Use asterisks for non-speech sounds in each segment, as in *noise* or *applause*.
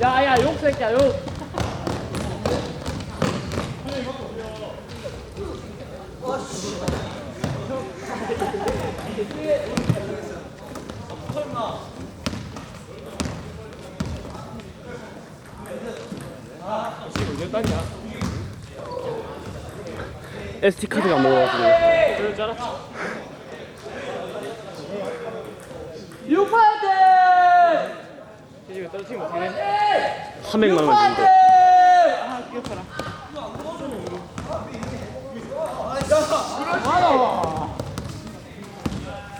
야야 욕 새끼야 욕. SD 카드가 안 먹어가지고. 그럴 줄 알았지 육파이팅 이거 떨어뜨리면 어떻게 돼? 300만 원 주는데 아 귀엽더라 많아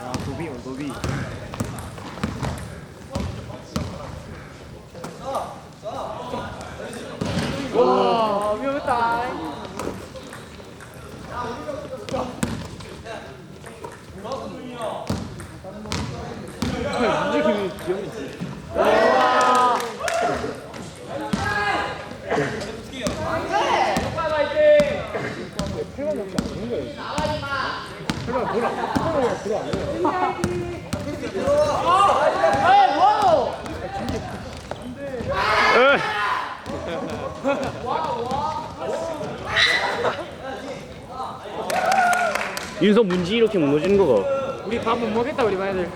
아 도비 도비 와 위험했다 문제기이 귀엽네 에이 와우 윤석 문지 이렇게 무너지는 거가 우리 밥 못 먹겠다 우리 반애들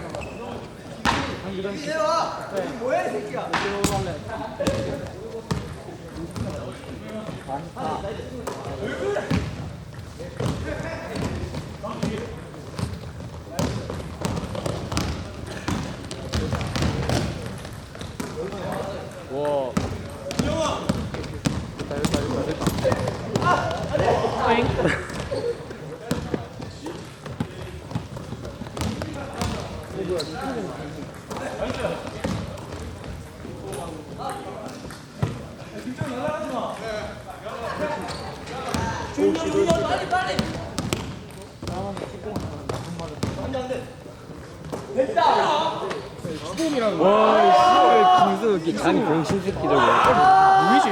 defense. *laughs* 와, 이 김수 장 병신 새끼들 누구지?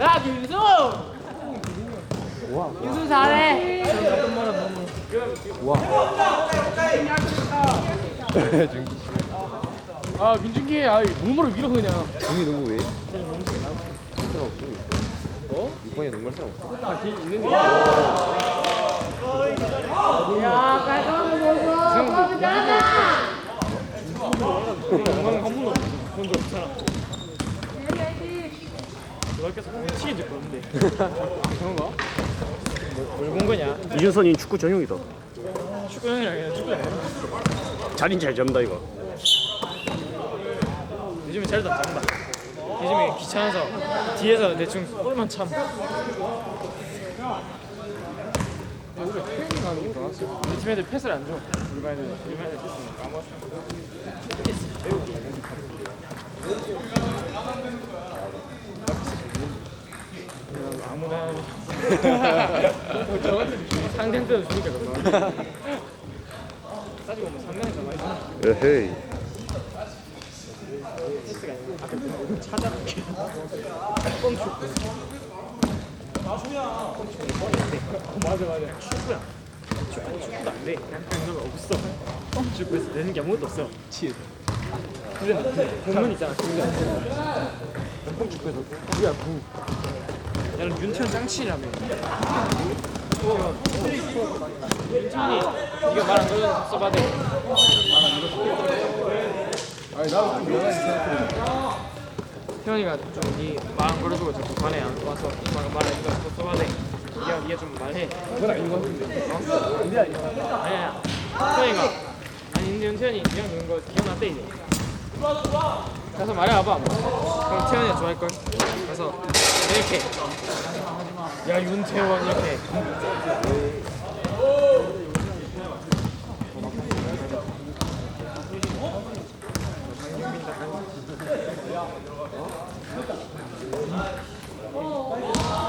야 김수 김수 잘해 아 민준기 아 몸으로 밀어 그냥 중이 누구 왜? 이번에 농구할 사람 없어? 야 깔끔하게 먹어 가자 건강 한 번도 없어 그런 적 없잖아 넓게서 치킨 줄 건데 그런가? 뭘 본 거냐? 이준선이 축구 전용이다. 축구 형이랑 그냥 축구 잘 자린 잘 잡는다 이거. 요즘에 잘도 안 잡는다 요즘에 귀찮아서 뒤에서 대충 볼만 참 우리 팀 애들 패스를 안 줘. 우리 반 애들 우리 반 애들 패스는 까먹었어. 아무나 저 같은 상대 때도 주니까 그런가. 따지고 보면 상대에서 많이. 에헤이. 패스가 아니고 앞에 보면 찾아볼게. 뻥축구. 맞아 맞아. 축구야. 축구 아니 축구도 안 돼. 그냥 그런 거 없어. 뻥축구에서 되는 게 아무것도 없어. 치. 근데 공문 있잖아. 공문. 뻥축구에서 우리야 구. 나는 윤태현 짱치라며. 윤태현이 이거 말한 거 써봐 돼. 태현이가 마음 걸어주고 자꾸 반에 안 와서 말 말해 이거 또 써봐 돼. 이게 이게 좀 말해. 그건 아닌 것 같은데. 어? 근데 아니야. 아니야. 태현이가 아니 근데 윤태현이 이랑 노는 거 기억났대 이제. 가서 말해봐봐. 그럼 태현이가 좋아할 걸. 가서 이렇게. 야 윤태원 이렇게.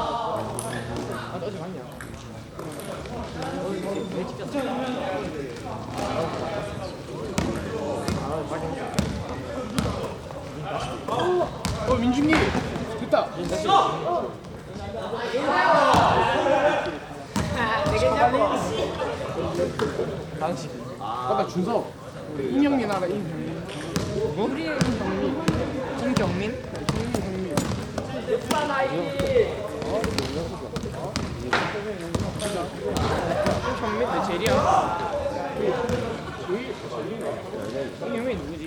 아, 너 어디 갔냐? 어 민준기 됐다 당신. 아까 준석 인형이 나라 인형이 누구? 김경민? 김경민 내 제리야. 김경민 누구지?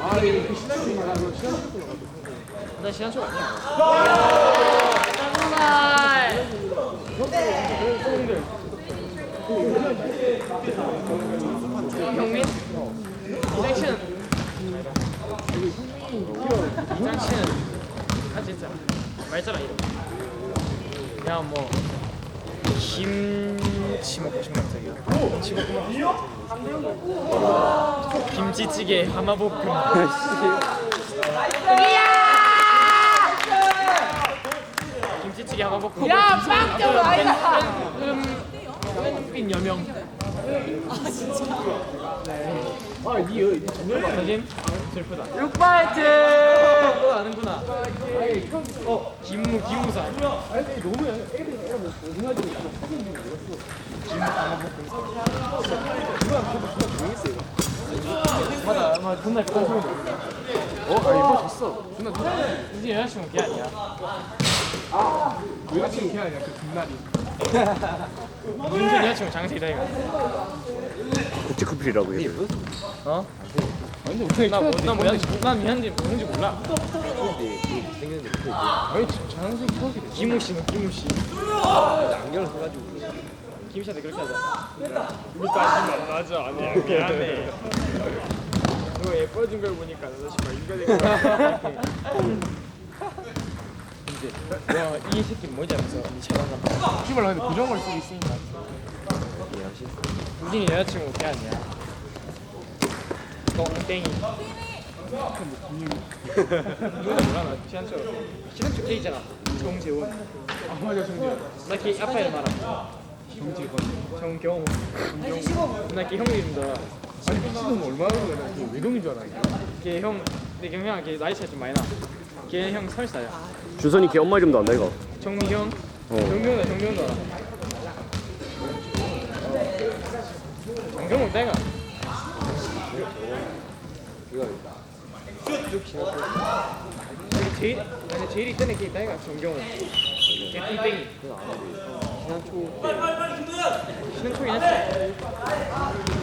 아, 그 신한팀 말하고 신한팀 말하고. 나 지난주 아니야. 경민? 이장치는 이장치는 아 진짜 말잖아 이름. 싶어. 김치찌개 하마볶음. 김치찌개 하나 먹고 야 빵점 아니다 음 여명 아, 니, 니 전멸 사진 슬프다 6파이트 너 아는구나 어 김무 김무사 너무 애들이 애가 뭐, 고생하지 마. 사진 좀 맞아 아마 존나 그딴 소리 어, 아, 이거 졌어. 존나 졌어. 우리 여자친구 걔 아니야. 여자친구 걔 아니야, 그 뒷날이. 윤준 *laughs* 여자친구 장세이다 이거. 국제 커플이라고 해요. 어? 완전 우승이 나, 뭐, 나 뭐야 난 미안한지 뭔지 몰라. 근데 아니, 지금 장생 수학이 김우 씨는 김우 씨. 안경을 써가지고. 김 씨한테 그렇게 하자. 우리까지만 맞아 아니야 미안해 너 예뻐진 걸 보니까 너 정말 이거 되게 근데 와이 새끼 뭐지 하면서? 니 잘한다 씨발, 근데 고정을 쓰고 있으니까. 이해하시. 우진이 여자친구 걔 아니야 똥땡이. 누가 몰라 나 지한철 지한철 걔 있잖아. 정재원. 아, 맞아, 정재. 나걔 아빠 이름 알아 정재건. 정경호. 나걔 형 이름 알아 아니, 미친놈 얼마나 그래. 그 외동인 줄 알아. 걔형 내 경형아 걔 나이 차이 좀 많이 나걔형 30살이야 주선이 걔 엄마 이름도 안다 이거. 정미경 어. 정경호다 정경호도 알아 정경호 내가 제일 아니 제일 이때는 걔 내가 정경호 걔 뚱땡이 신은 초긴 했어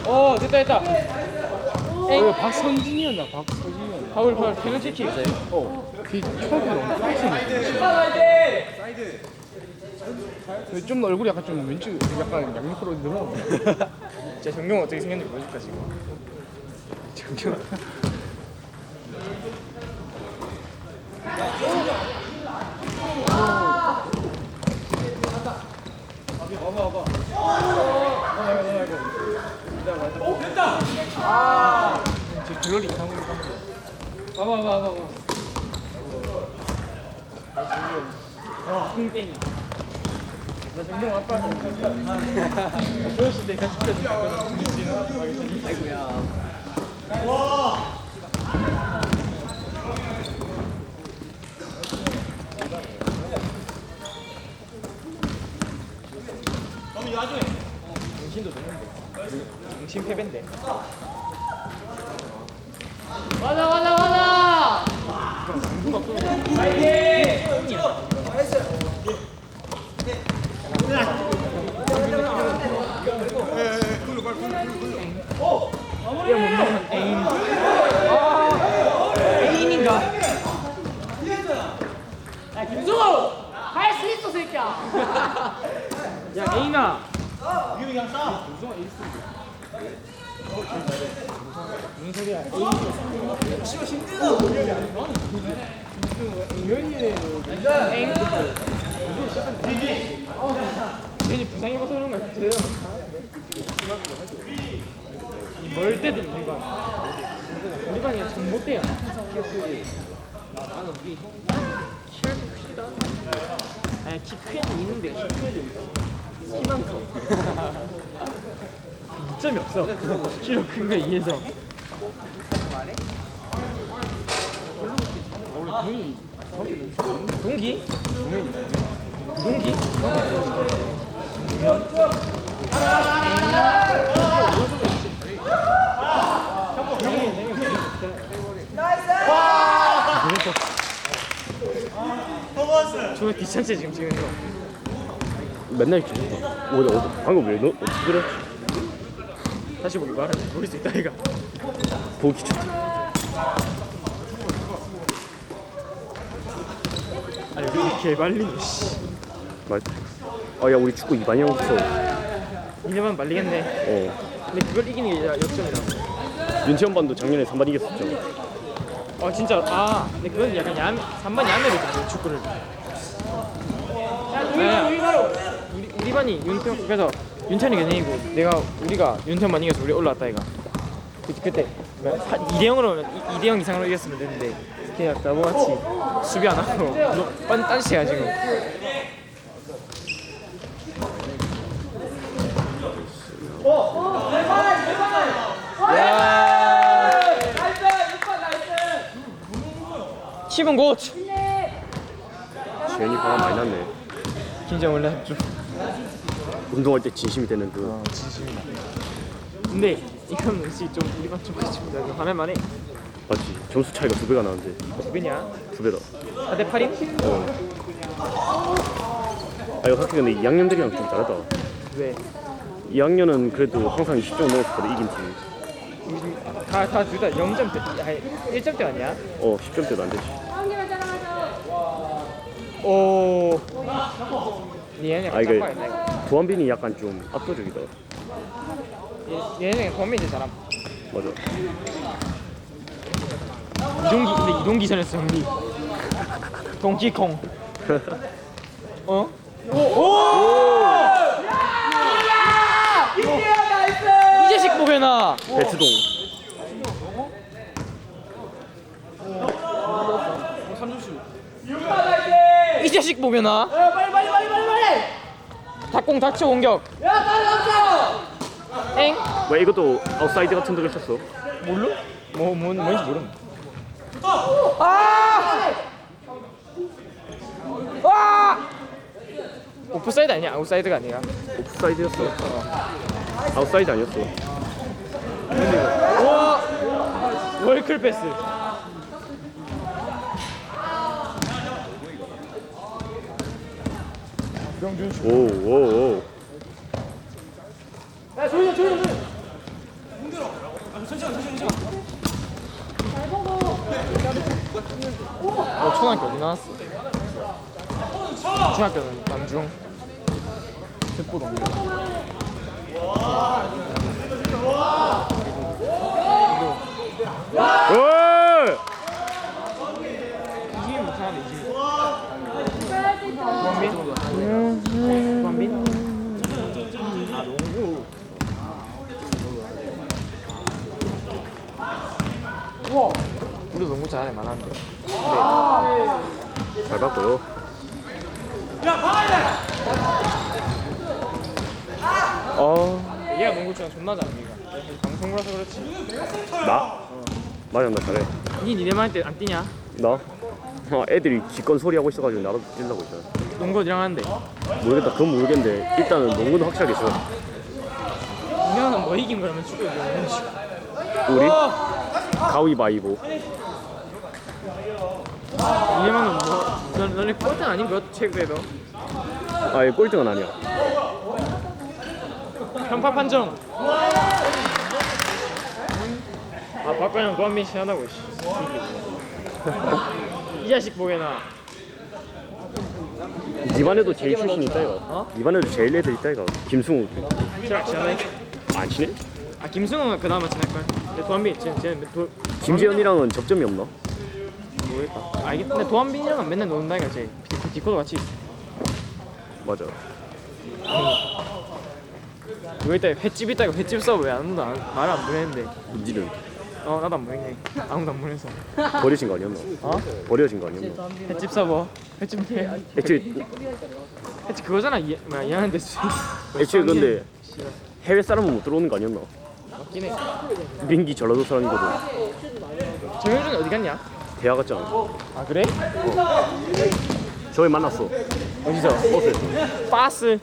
어 됐다 됐다 어, 박선진이었나? 박서진이었나? 파울 파울 페널티 킥 어. 그 척이 너무 빡치네. 근데 좀 얼굴이 약간 좀 왼쪽 약간 양옆으로 늘어. *laughs* 진짜 정경호 어떻게 생겼는지 보여줄까 지금 정경 *laughs* 호제 갤러리 이상으로 가면 봐봐 봐봐 봐봐. 어 뚱땡이. 나 정경 아빠한테 같이 펴준 거거든 아이고야 정신도 좋은데. 정신 패배인데. 맞아 맞아 맞아 이거 못 먹는 애인 애인인가? 야 김승우 할 수 있어 새끼야 야 애인아 무슨 소리야 애인 괜히 부상 입어서 그런 거 같아요. 이멀 때도 우리 반 우리 반이 전봇대야 키가 크시다. 아니 키 크게 있는데 키 이만큼. 점이 없어. 키로 큰거 이해서. 원래 동기. 동기? 동기? 나이스! 좋아 귀찮지 지금 찍는 거. 맨날 기준다. 오, 나 어디, 방금 왜 너? 어떻게 그래? 다시 보기 말을 모를 수 있다 이가 보기 좋다. 아니 우리 개발리네 씨 말. 아, 야, 우리 축구 이반이 형부터. 이제만 말리겠네 어. 근데 그걸 이기는 게 역전이라 윤태현 반도 작년에 3반 이겼었죠. 어 진짜 아 근데 그건 약간 야 3반 야매로 축구를 야, 우리, 우리 반이 윤태 그래서 윤찬이 견인이고 내가 우리가 윤태만 이겨서 우리 올라왔다 이가 그, 그때. 2대 0으로 2대 0 이상으로 이겼으면 되는데 그냥 나무같이 수비 안 하고 *laughs* 딴 딴시야 지금. 팀은 곧 재현이 화가 많이 났네. 긴장 원래 좀 운동할 때 진심이 되는 그. 어, 근데 이건 역시 좀 우리가 좀 그렇지 화면 만에 맞지. 점수 차이가 두 배가 나는데. 두 배냐? 두 배다. 4대 8인? 어. 아, 이거 확실히 근데 2학년들이랑 좀 다르다. 왜? 2학년은 그래도 항상 20점 넘었거든, 이긴 팀. 다다 둘 다 0점 대 아니 1점대 아니야? 어, 10점 때도 안 되지. 오. 얘네 아, 이거. 도한빈이 약간 좀 압도적이다. 얘- 얘네 범민이 사람. 맞아. 이동기 근데 이동기 전했어 형님. 동키콩. 어? 오! 오! 이 자식 보게나. 배트동. 이 자식 보게나. 닭공 닥쳐 공격. 야 빨리 닥쳐. 엥? 왜 이것도 아웃사이드 같은 데를 쳤어? 뭘로? 뭐, 뭐 뭔지 모름. 아! 아! 오프사이드 아니야? 아웃사이드가 아니야. 오프사이드였어. 아웃사이드 아니었어. 와! 월클 패스. 오, 오, 오. 너 초등학교 어디 나왔어? 중학교는 남중. 듣보동. 오! 이기면 못하는데 이기면. 권빈? 권빈? 아 농구. 우리도 농구 잘하네 많았는데. 잘 봤고요. 어, 얘가 농구 치면 존나 잘해 얘가. 방송이라서 그렇지. 나? 맞아, 나 잘해. 니 니네만 할 때 안 뛰냐? 나? 어, 애들이 기권 소리 하고 있어가지고 나도 뛰려고 있잖아. 농구 어디랑 하는데? 모르겠다, 그건 모르겠는데 일단은 농구는 확실하게 쳐. 이년은 뭐 이긴 거라면 축구 이기는 거지. 우리 가위바위보. 이년은 뭐? 너 너네 꼴등 아닌 것 최근에도. 아, 얘 꼴등은 아니야. 편파 판정. 아 박관영 도한민 씨 하나고 씨. 이 자식 보게나. 네 반에도 제일 출신 있다 이거. 어? 네 반에도 제일 애들 있다 이거. 김승우. 시작해. 안 친해? 아 김승호가 그나마 지날 걸. 도한빈 쟤 쟤는 도 김재현이랑은 접점이 없나? 모르겠다. 아 이게 근데 도한빈이랑은 맨날 노는다니까 쟤. 디- 디코도 같이. 맞아. 그거 이따 횟집 있다고 횟집 서브 왜 아무도 안, 말을 안 보내는데. 민지는 어 나도 안 보냈네. 아무도 안 보내서. 버려진 거 아니었나? 어? 버려진 거 아니었나? 횟집 서버. 횟집 해. 애초에 횟집 그거잖아. 이 뭐야 이해하는데. 애초에 근데 해외 사람은 못 들어오는 거 아니었나? 맞긴 해. 민기 전라도 사람이거든. 정효준 어디 갔냐? 대학 갔잖아. 아 그래? 저희 만났어. 어디서? 버스에서. 빠스.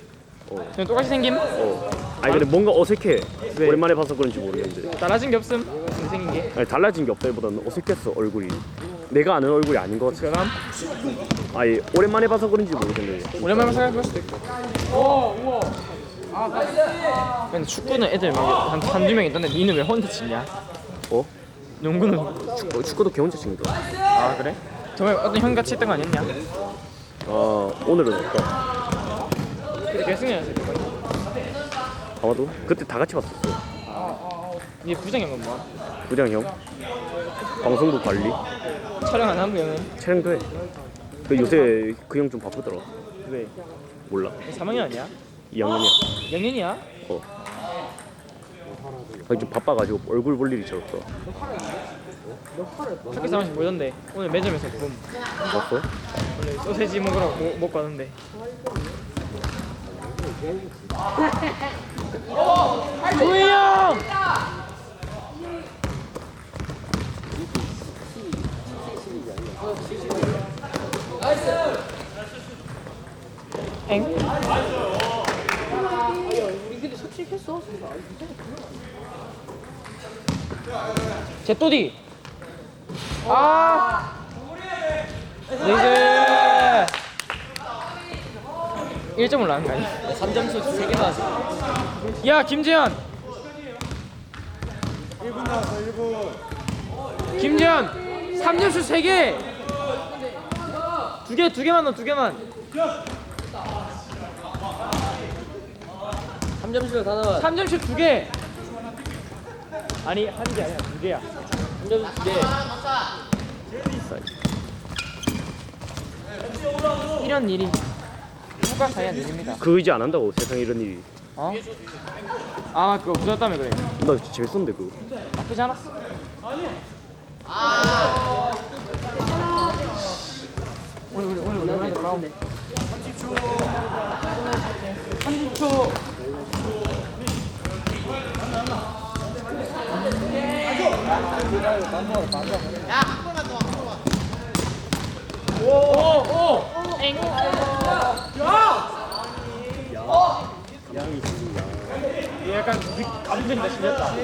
어. 저 똑같이 생김? 어. 아니 근데 뭔가 어색해. 왜? 오랜만에 봐서 그런지 모르겠는데. 달라진 게 없음 생긴 게 아니 달라진 게 없다기보다는 어색했어 얼굴이. 내가 아는 얼굴이 아닌 것 같아. 그럼 아니 오랜만에 봐서 그런지 모르겠는데. 오랜만에 생각해볼 수도 있고 오 우와 근데 축구는 애들 막한 한두 명 있던데 니는 왜 혼자 치냐? 어? 농구는 축구, 축구도 걔 혼자 친다. 아 그래? 저번에 어떤 같이 했던 거 아니었냐? 아 오늘은 없다. 결승이었을 거야 아마도 그때 다 같이 봤었어. 니 부장인 건 뭐야? 부장 형. 방송국 관리. 촬영 안 하면 형은 촬영도 해. 그 요새 그 형 좀 바쁘더라. 왜? 몰라. 3학년 아니야? 2학년이야. 영년이야? 어. 아니 좀 바빠가지고 얼굴 볼 일이 잘 없어. 학교 사무실 보던데 오늘 매점에서 봄 봤어? 원래 소세지 먹으러 모, 먹고 왔는데 조이 형! 엥? 제또디. 아. 네이스 1점 올라간 거 아니야? 3점슛 3개 나왔어. 야 김재현. 1분 나왔어 1분. 김재현 3점슛 3개. 두 개, 두 개만 넣어, 두 개만 3점슛 다 나와 3점슛 두 개. 아니 한 개 아니야 두 개야. 3점슛 2개 이런 일이 누가 사야 일입니다. 그 의지 안 한다고 세상 에 이런 일이. 어? 아 그거 부졌다며 그래. 나 진짜 재밌었는데 그거. 나쁘지 않았어. 오늘 우리 오늘 우리 오늘 마음. 30초. 오, 오, 엥. 얘 약간 감정이 실렸다.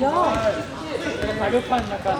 약간 다급한 약간.